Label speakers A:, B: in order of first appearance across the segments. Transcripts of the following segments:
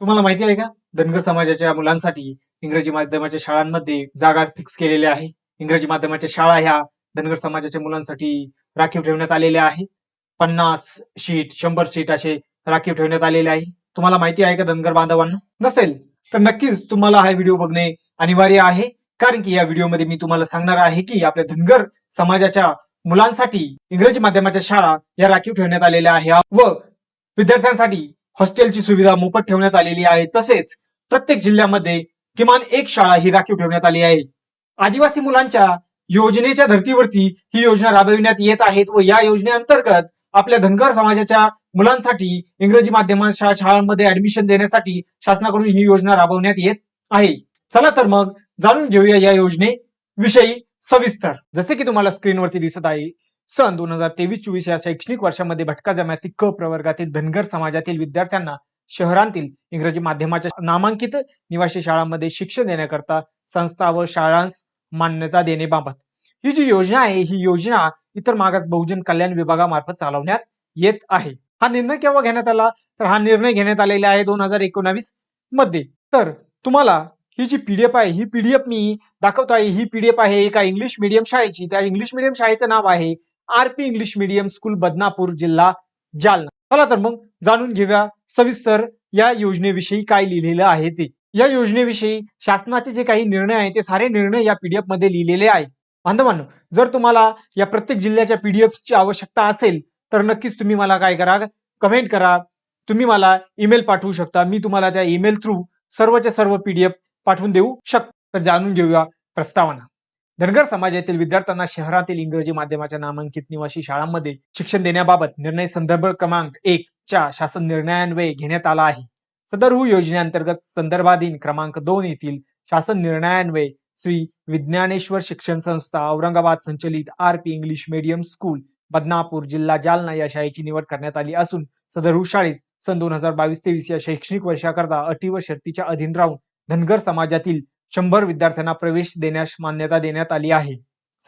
A: तुम्हाला माहिती आहे का? धनगर समाजाच्या मुलांसाठी इंग्रजी माध्यमाच्या शाळांमध्ये जागा फिक्स केलेल्या आहे. इंग्रजी माध्यमाच्या शाळा ह्या धनगर समाजाच्या मुलांसाठी राखीव ठेवण्यात आलेल्या आहे. पन्नास शीट शंभर शीट असे राखीव ठेवण्यात आलेले आहे. तुम्हाला माहिती आहे का धनगर बांधवांना? नसेल. तर नक्कीच तुम्हाला हा व्हिडिओ बघणे अनिवार्य आहे. कारण की या व्हिडिओमध्ये मी तुम्हाला सांगणार आहे की आपल्या धनगर समाजाच्या मुलांसाठी इंग्रजी माध्यमाच्या शाळा या राखीव ठेवण्यात आलेल्या आहे व विद्यार्थ्यांसाठी हॉस्टेलची सुविधा मोफत ठेवण्यात आलेली आहे. तसेच प्रत्येक जिल्ह्यामध्ये किमान एक शाळा ही राखीव ठेवण्यात आली आहे. आदिवासी मुलांच्या योजनेच्या धर्तीवरती ही योजना राबविण्यात येत आहेत व या योजनेअंतर्गत आपल्या धनगर समाजाच्या मुलांसाठी इंग्रजी माध्यमाच्या शाळांमध्ये ऍडमिशन देण्यासाठी शासनाकडून ही योजना राबवण्यात येत आहे. चला तर मग जाणून घेऊया या योजने विषयी सविस्तर. जसे की तुम्हाला स्क्रीनवरती दिसत आहे सन दोन हजार तेवीस चोवीस या शैक्षणिक वर्षामध्ये भटका जमाती क प्रवर्गातील धनगर समाजातील विद्यार्थ्यांना शहरांतील इंग्रजी माध्यमाच्या नामांकित निवासी शाळांमध्ये शिक्षण देण्याकरता संस्था व शाळांस मान्यता देण्याबाबत ही जी योजना आहे ही योजना इतर मागास बहुजन कल्याण विभागामार्फत चालवण्यात येत आहे. हा निर्णय केव्हा घेण्यात आला? तर हा निर्णय घेण्यात आलेला आहे दोन हजार एकोणावीसमध्ये. तर तुम्हाला ही जी पीडीएफ आहे ही पीडीएफ मी दाखवतो आहे. ही पीडीएफ आहे एका इंग्लिश मीडियम शाळेची. त्या इंग्लिश मीडियम शाळेचं नाव आहे RP English medium school Badnapur जिल्हा जालना. चला तर मग जाणून घेऊया सविस्तर या योजनेविषयी काय लिहिलेलं आहे ते. या योजनेविषयी शासनाचे जे काही निर्णय आहे ते सारे निर्णय या पीडीएफमध्ये लिहिलेले आहे बांधवांनो जर तुम्हाला या प्रत्येक जिल्ह्याच्या पीडीएफ ची आवश्यकता असेल तर नक्कीच तुम्ही मला काय करा कमेंट करा. तुम्ही मला ईमेल पाठवू शकता. मी तुम्हाला त्या ईमेल थ्रू सर्वच्या सर्व पीडीएफ पाठवून देऊ शकतो. तर जाणून घेऊया प्रस्तावना. धनगर समाजातील विद्यार्थ्यांना शहरातील इंग्रजी माध्यमाच्या नामांकित निवासी शाळांमध्ये शिक्षण देण्याबाबत निर्णय संदर्भ क्रमांक एक च्या शासन निर्णयान्वये घेण्यात आला आहे. सदरहू हो योजनेअंतर्गत संदर्भाधीन क्रमांक दोन येथील शासन निर्णयान्वये श्री विज्ञानेश्वर शिक्षण संस्था औरंगाबाद संचलित R P English medium school Badnapur जिल्हा जालना या शाळेची निवड करण्यात आली असून सदरहू हो शाळेस सन दोन हजार बावीस तेवीस या शैक्षणिक वर्षाकरता अटी व शर्तीच्या अधीन राहून धनगर समाजातील शंभर विद्यार्थ्यांना प्रवेश देण्यास मान्यता देण्यात आली आहे.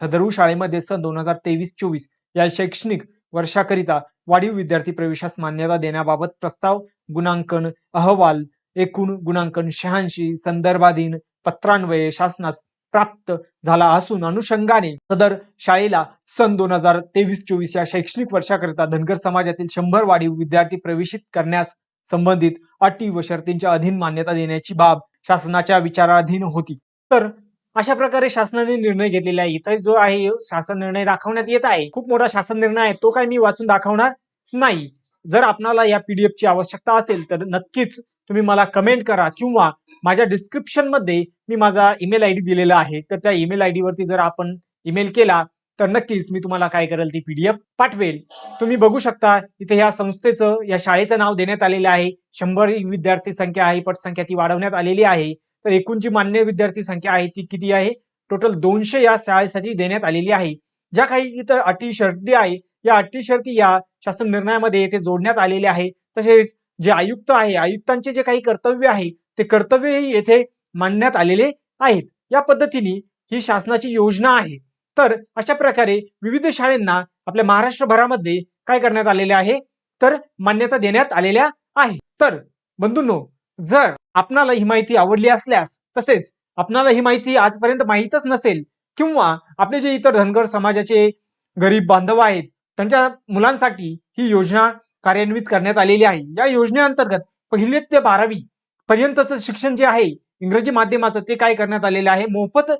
A: सदरू शाळेमध्ये सन दोन हजार तेवीस चोवीस या शैक्षणिक वर्षाकरिता वाढीव विद्यार्थी प्रवेशास मान्यता देण्याबाबत प्रस्ताव गुणांकन अहवाल एकूण गुणांकन शहाऐंशी संदर्भाधीन पत्रान्वये शासनास प्राप्त झाला असून अनुषंगाने सदर शाळेला सन दोन हजार तेवीस चोवीस या शैक्षणिक वर्षाकरिता धनगर समाजातील शंभर वाढीव विद्यार्थी प्रवेशित करण्यास संबंधित अटी व शर्तींच्या अधीन मान्यता देण्याची बाब शासनाच्या विचाराधीन होती. तर अशा प्रकारे शासनाने निर्णय घेतलेला आहे. इथं जो आहे शासन निर्णय दाखवण्यात येत आहे. खूप मोठा शासन निर्णय आहे. तो काय मी वाचून दाखवणार नाही. जर आपणाला या पीडीएफची आवश्यकता असेल तर नक्कीच तुम्ही मला कमेंट करा किंवा माझ्या डिस्क्रिप्शनमध्ये मी माझा ईमेल आय डी दिलेला आहे. तर त्या ईमेल आय वरती जर आपण ईमेल केला तर नक्कीच मी तुम्हाला काय करेल ती पीडीएफ पाठवेल. तुम्ही बघू शकता इथे या संस्थेचं या शाळेचं नाव देण्यात आलेलं आहे. शंभर विद्यार्थी संख्या आहे पटसंख्या ती वाढवण्यात आलेली आहे. तर एकूण जी मान्य विद्यार्थी संख्या आहे ती किती आहे? टोटल दोनशे या शाळेसाठी देण्यात आलेली आहे. ज्या काही इतर अटी शर्ती आहे या अटी शर्ती या शासन निर्णयामध्ये येथे जोडण्यात आलेले आहे. तसेच जे आयुक्त आहे आयुक्तांचे जे काही कर्तव्य आहे ते कर्तव्यही येथे मांडण्यात आलेले आहेत. या पद्धतीने ही शासनाची योजना आहे. तर अशा प्रकारे विविध शाळांना आपल्या महाराष्ट्रभरामध्ये काय करण्यात आलेले आहे? तर मान्यता देण्यात आलेल्या आहे. तर बंधूंनो जर आपणाला ही माहिती आवडली असल्यास तसेच आपणाला ही माहिती आजपर्यंत माहीतच नसेल किंवा आपले जे इतर धनगर समाजाचे गरीब बांधव आहेत त्यांच्या मुलांसाठी ही योजना कार्यान्वित करण्यात आलेली आहे. या योजनेअंतर्गत पहिली ते बारावी पर्यंतचं शिक्षण जे आहे इंग्रजी माध्यमाचं ते काय करण्यात आलेलं आहे? मोफत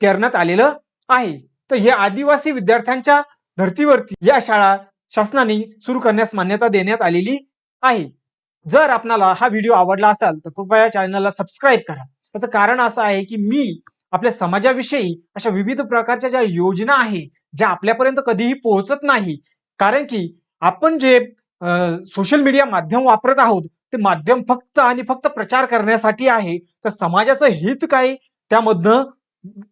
A: करण्यात आलेलं आहे. तर हे आदिवासी विद्यार्थ्यांच्या धर्तीवरती या शाळा शासनाने सुरू करण्यास मान्यता देण्यात आलेली आहे. जर आपणाला हा व्हिडिओ आवडला असाल तर कृपया चॅनलला सबस्क्राईब करा. त्याचं कारण असं आहे की मी आपल्या समाजाविषयी अशा विविध प्रकारच्या ज्या योजना आहे ज्या आपल्यापर्यंत कधीही पोहोचत नाही कारण की आपण जे सोशल मीडिया माध्यम वापरत आहोत ते माध्यम फक्त आणि फक्त प्रचार करण्यासाठी आहे तर समाजाचं हित काय? त्यामधनं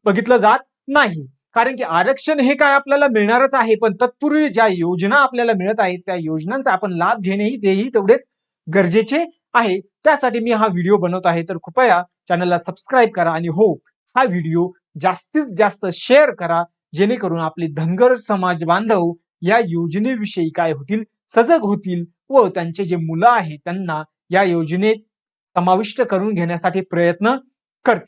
A: बघितलं जात नाही. कारण की आरक्षण हे काय आपल्याला मिळणारच आहे पण तत्पूर्वी ज्या योजना आपल्याला मिळत आहेत त्या योजनांचा आपण लाभ घेणेही तेही तेवढेच गरजेचे आहे. त्यासाठी मी हा व्हिडिओ बनवत आहे. तर कृपया चॅनलला सबस्क्राईब करा आणि हो हा व्हिडिओ जास्तीत जास्त शेअर करा जेणेकरून आपले धनगर समाज बांधव या योजनेविषयी काय होतील सजग होतील व त्यांचे जे मुलं आहेत त्यांना या योजनेत समाविष्ट करून घेण्यासाठी प्रयत्न